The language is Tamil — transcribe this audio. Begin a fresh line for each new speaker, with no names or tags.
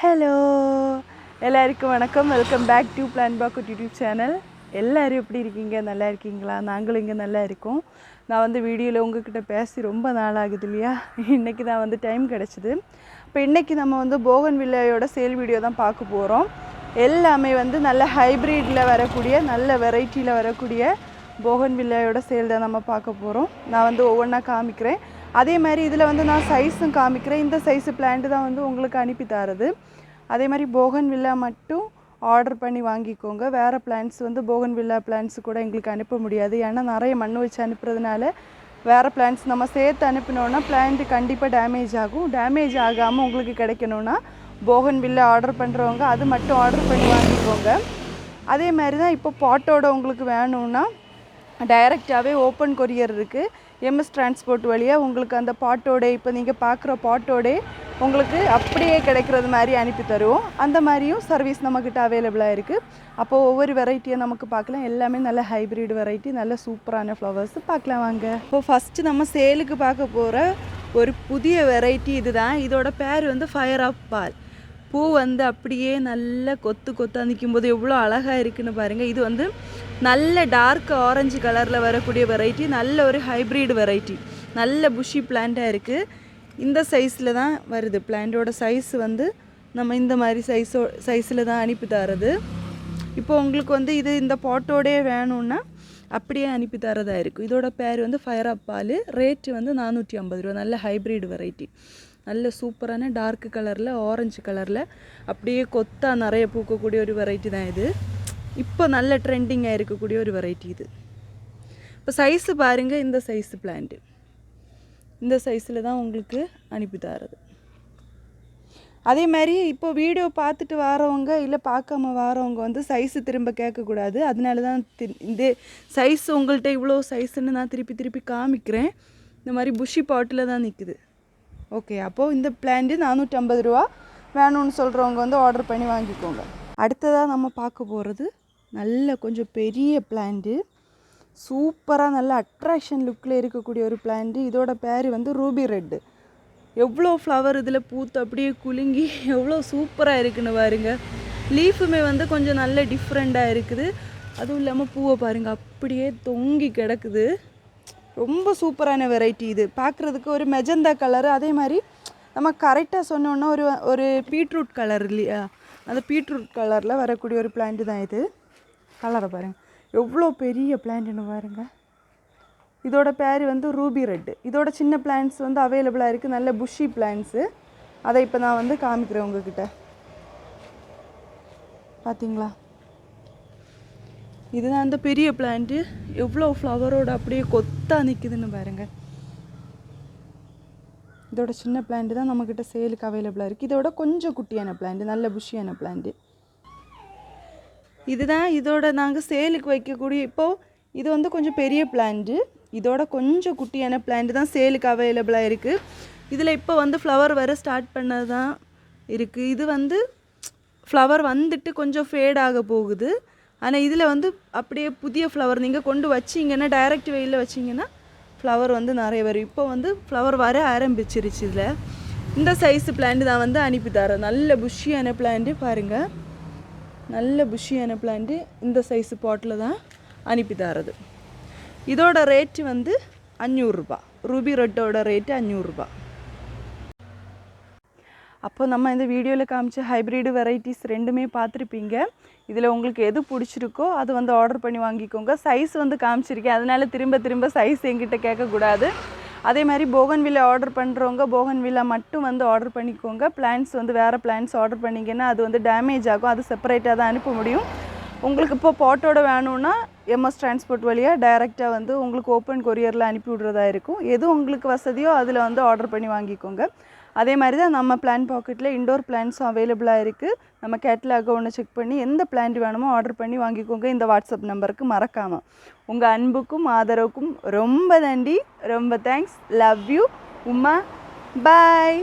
ஹலோ எல்லாருக்கும் வணக்கம் welcome back to plant pocket YouTube channel எல்லோரும் எப்படி இருக்கீங்க நல்லா இருக்கீங்களா நாங்களும் இங்கே நல்லா இருக்கோம் நான் வந்து வீடியோவில் உங்ககிட்ட பேசி ரொம்ப நாள் ஆகுது இல்லையா இன்றைக்கி தான் வந்து டைம் கிடச்சிது இப்போ இன்றைக்கி நம்ம வந்து போகன் வில்லாயோட சேல் வீடியோ தான் பார்க்க போகிறோம் எல்லாமே வந்து நல்ல ஹைப்ரிட்டில் வரக்கூடிய நல்ல வெரைட்டியில் வரக்கூடிய போகன் வில்லாயோட சேல் தான் நம்ம பார்க்க போகிறோம் நான் வந்து ஒவ்வொன்றா காமிக்கிறேன் அதே மாதிரி இதில் வந்து நான் சைஸும் காமிக்கிறேன் இந்த சைஸு பிளான்ட்டு தான் வந்து உங்களுக்கு அனுப்பி தரது அதே மாதிரி போகன் வில்லா மட்டும் ஆர்டர் பண்ணி வாங்கிக்கோங்க வேறு பிளான்ஸ் வந்து போகன் வில்லா பிளான்ஸ் கூட எங்களுக்கு அனுப்ப முடியாது ஏன்னா நிறைய மண் வச்சு அனுப்புறதுனால வேறு பிளான்ஸ் நம்ம சேர்த்து அனுப்பினோன்னா பிளான்ட்டு கண்டிப்பாக டேமேஜ் ஆகும் டேமேஜ் ஆகாமல் உங்களுக்கு கிடைக்கணும்னா போகன் வில்லா ஆர்டர் பண்ணுறவங்க அது மட்டும் ஆர்டர் பண்ணி வாங்கிக்கோங்க அதே மாதிரி தான் இப்போ பாட்டோட உங்களுக்கு வேணும்னா டைரக்டாகவே ஓப்பன் கொரியர் இருக்குது எம்எஸ் டிரான்ஸ்போர்ட் வழியாக உங்களுக்கு அந்த பாட்டோடய இப்போ நீங்கள் பார்க்குற பாட்டோட உங்களுக்கு அப்படியே கிடைக்கிறது மாதிரி அனுப்பி தருவோம் அந்த மாதிரியும் சர்வீஸ் நம்மக்கிட்ட அவைலபிளாக இருக்குது அப்போது ஒவ்வொரு வெரைட்டியை நமக்கு பார்க்கலாம் எல்லாமே நல்ல ஹைப்ரிட் வெரைட்டி நல்ல சூப்பரான ஃப்ளவர்ஸ் பார்க்கலாம் வாங்க இப்போ ஃபஸ்ட்டு நம்ம சேலுக்கு பார்க்க போகிற ஒரு புதிய வெரைட்டி இதுதான் இதோட பேர் வந்து ஃபயர் ஆஃப் பால் பூ வந்து அப்படியே நல்லா கொத்து கொத்தாக நிற்கும் போது எவ்வளோ அழகாக இருக்குன்னு பாருங்கள் இது வந்து நல்ல டார்க் ஆரஞ்சு கலரில் வரக்கூடிய வெரைட்டி நல்ல ஒரு ஹைப்ரிட் வெரைட்டி நல்ல புஷி பிளான்ட்டாக இருக்குது இந்த சைஸில் தான் வருது பிளான்ட்டோட சைஸ் வந்து நம்ம இந்த மாதிரி சைஸோ சைஸில் தான் அனுப்பி தரது இப்போ உங்களுக்கு வந்து இது இந்த பாட்டோடே வேணும்னா அப்படியே அனுப்பி தரதாக இருக்கும் இதோட பேர் வந்து ஃபயர் அப்பால் ரேட்டு வந்து நானூற்றி ஐம்பது ரூபா நல்ல ஹைப்ரிட் வெரைட்டி நல்ல சூப்பரான டார்க் கலரில் ஆரஞ்சு கலரில் அப்படியே கொத்தாக நிறைய பூக்கக்கூடிய ஒரு வெரைட்டி தான் இது இப்போ நல்ல ட்ரெண்டிங்காக இருக்கக்கூடிய ஒரு வெரைட்டி இது இப்போ சைஸு பாருங்கள் இந்த சைஸு பிளான்ட்டு இந்த சைஸில் தான் உங்களுக்கு அனுப்பி தரது அதே மாதிரி இப்போ வீடியோ பார்த்துட்டு வரவங்க இல்லை பார்க்காம வரவங்க வந்து சைஸு திரும்ப கேட்கக்கூடாது அதனால தான் இந்த சைஸ் உங்கள்கிட்ட இவ்வளோ சைஸுன்னு நான் திருப்பி திருப்பி காமிக்கிறேன் இந்த மாதிரி புஷி பாட்டில் தான் நிற்குது ஓகே அப்போது இந்த பிளான்ட்டு ஐம்பது ரூபா வேணும்னு சொல்கிறவங்க வந்து ஆர்டர் பண்ணி வாங்கிக்கோங்க அடுத்ததாக நம்ம பார்க்க போகிறது நல்ல கொஞ்சம் பெரிய பிளான்ட்டு சூப்பராக நல்ல அட்ராக்ஷன் லுக்கில் இருக்கக்கூடிய ஒரு பிளான்ட்டு இதோட பேர் வந்து ரூபி ரெட்டு எவ்வளோ ஃப்ளவர் இதில் பூத்து அப்படியே குலுங்கி எவ்வளோ சூப்பராக இருக்குன்னு பாருங்க லீஃபுமே வந்து கொஞ்சம் நல்ல டிஃப்ரெண்ட்டாக இருக்குது அதுவும் இல்லாமல் பூவை பாருங்கள் அப்படியே தொங்கி கிடக்குது ரொம்ப சூப்பரான வெரைட்டி இது பார்க்குறதுக்கு ஒரு மெஜந்தா கலரு அதே மாதிரி நம்ம கரெக்டாக சொன்னோன்னா ஒரு ஒரு பீட்ரூட் கலர் இல்லையா அந்த பீட்ரூட் கலரில் வரக்கூடிய ஒரு பிளான்ட்டு தான் இது கலரை பாருங்கள் எவ்வளோ பெரிய பிளான்ட்னு பாருங்கள் இதோட பேர் வந்து ரூபி ரெட்டு இதோட சின்ன பிளான்ஸ் வந்து அவைலபிளாக இருக்குது நல்ல புஷ்ஷி பிளான்ஸு அதை இப்போ நான் வந்து காமிக்கிறேன் உங்ககிட்ட பார்த்தீங்களா இதுதான் அந்த பெரிய பிளான்ட்டு எவ்வளோ ஃப்ளவரோட அப்படியே கொத்தாக நிற்குதுன்னு பாருங்கள் இதோட சின்ன பிளான்ட்டு தான் நம்மக்கிட்ட சேலுக்கு அவைலபிளாக இருக்குது இதோட கொஞ்சம் குட்டியான பிளான்ட்டு நல்ல புஷியான பிளான்ட்டு இதுதான் இதோட நாங்கள் சேலுக்கு வைக்கக்கூடிய இப்போது இது வந்து கொஞ்சம் பெரிய பிளான்ட்டு இதோட கொஞ்சம் குட்டியான பிளான்ட்டு தான் சேலுக்கு அவைலபிளாக இருக்குது இதில் இப்போ வந்து ஃப்ளவர் வர ஸ்டார்ட் பண்ணது தான் இருக்குது இது வந்து ஃப்ளவர் வந்துட்டு கொஞ்சம் ஃபேட் ஆக போகுது ஆனால் இதில் வந்து அப்படியே புதிய ஃப்ளவர் நீங்கள் கொண்டு வச்சிங்கன்னா டைரக்ட் வெயிலில் வச்சிங்கன்னா ஃப்ளவர் வந்து நிறைய வரும் இப்போ வந்து ஃப்ளவர் வர ஆரம்பிச்சிருச்சு இதில் இந்த சைஸ் பிளான்ட்டு தான் வந்து அனுப்பி தரேன் நல்ல புஷ்ஷியான பிளான்ட்டு பாருங்கள் நல்ல புஷியான பிளான்ட்டு இந்த சைஸ் பாட்டில் தான் அனுப்பி தரது இதோட ரேட்டு வந்து அஞ்சூறுரூபா ரூபி ரெட்டோட ரேட்டு அஞ்சூறுரூபா அப்போ நம்ம இந்த வீடியோவில் காமிச்ச ஹைப்ரிடு வெரைட்டிஸ் ரெண்டுமே பார்த்துருப்பீங்க இதில் உங்களுக்கு எது பிடிச்சிருக்கோ அது வந்து ஆர்டர் பண்ணி வாங்கிக்கோங்க சைஸ் வந்து காமிச்சிருக்கேன் அதனால் திரும்ப திரும்ப சைஸ் எங்கிட்ட கேட்கக்கூடாது அதே மாதிரி போகன்வில்லா ஆர்டர் பண்ணுறவங்க போகன்வில்லா மட்டும் வந்து ஆர்டர் பண்ணிக்கோங்க பிளான்ஸ் வந்து வேறு பிளான்ஸ் ஆர்டர் பண்ணிங்கன்னா அது வந்து டேமேஜ் ஆகும் அது செப்பரேட்டாக தான் அனுப்ப முடியும் உங்களுக்கு இப்போ பாட்டோட வேணும்னா எம்எஸ் டிரான்ஸ்போர்ட் வழியாக டைரெக்டாக வந்து உங்களுக்கு ஓப்பன் கொரியரில் அனுப்பி விடுறதா இருக்கும் எது உங்களுக்கு வசதியோ அதில் வந்து ஆர்டர் பண்ணி வாங்கிக்கோங்க அதே மாதிரி தான் நம்ம பிளான் பாக்கெட்டில் இண்டோர் பிளான்ஸும் அவைலபிளாக இருக்குது நம்ம கேட்லாக ஒன்று செக் பண்ணி எந்த பிளான்ட் வேணுமோ ஆர்டர் பண்ணி வாங்கிக்கோங்க இந்த வாட்ஸ்அப் நம்பருக்கு மறக்காமல் உங்கள் அன்புக்கும் ஆதரவுக்கும் ரொம்ப நன்றி ரொம்ப thanks love you Uma bye